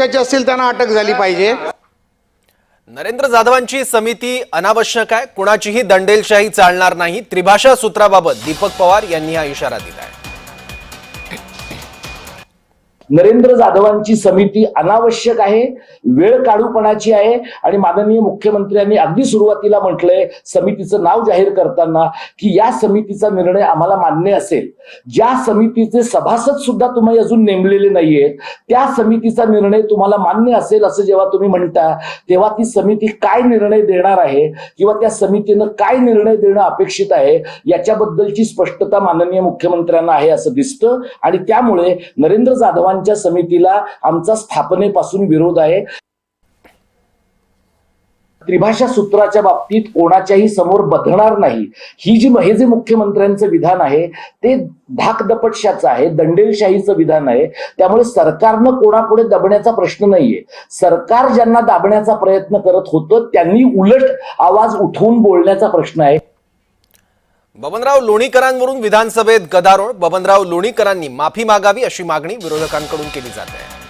त्याचे असतील त्यांना अटक झाली पाहिजे. नरेंद्र जाधवांची समिती अनावश्यक आहे. कुणाचीही दंडेलशाही चालणार नाही. त्रिभाषा सूत्राबाबत दीपक पवार यांनी हा इशारा दिला आहे नरेंद्र जाधवांची समिती अनावश्यक आहे वेळ काढूपणाची आहे आणि माननीय मुख्यमंत्र्यांनी अगदी सुरुवातीला म्हटलंय समितीचं नाव जाहीर करताना की या समितीचा निर्णय आम्हाला मान्य असेल. ज्या समितीचे सभासद सुद्धा तुम्ही अजून नेमलेले नाहीयेत त्या समितीचा निर्णय तुम्हाला मान्य असेल असं जेव्हा तुम्ही म्हणता तेव्हा ती समिती काय निर्णय देणार आहे किंवा त्या समितीनं काय निर्णय देणं अपेक्षित आहे याच्याबद्दलची स्पष्टता माननीय मुख्यमंत्र्यांना आहे असं दिसतं आणि त्यामुळे नरेंद्र जाधवांच्या समितीला आमचा स्थापनेपासून विरोध आहे. त्रिभाषा सूत्राच्या बाबतीत कोणाच्याही समोर बधणार नाही. ही जी हे जे मुख्यमंत्र्यांचं विधान आहे ते धाकदपटशाचं आहे दंडेलशाहीचं विधान आहे. त्यामुळे सरकारनं कोणापुढे दबण्याचा प्रश्न नाहीये. सरकार ज्यांना दाबण्याचा प्रयत्न करत होतं त्यांनी उलट आवाज उठवून बोलण्याचा प्रश्न आहे. बबनराव लोणीकरांवरून विधानसभेत गदारोळ. बबनराव लोणीकरांनी माफी मागावी अशी मागणी विरोधकांकडून केली जात आहे.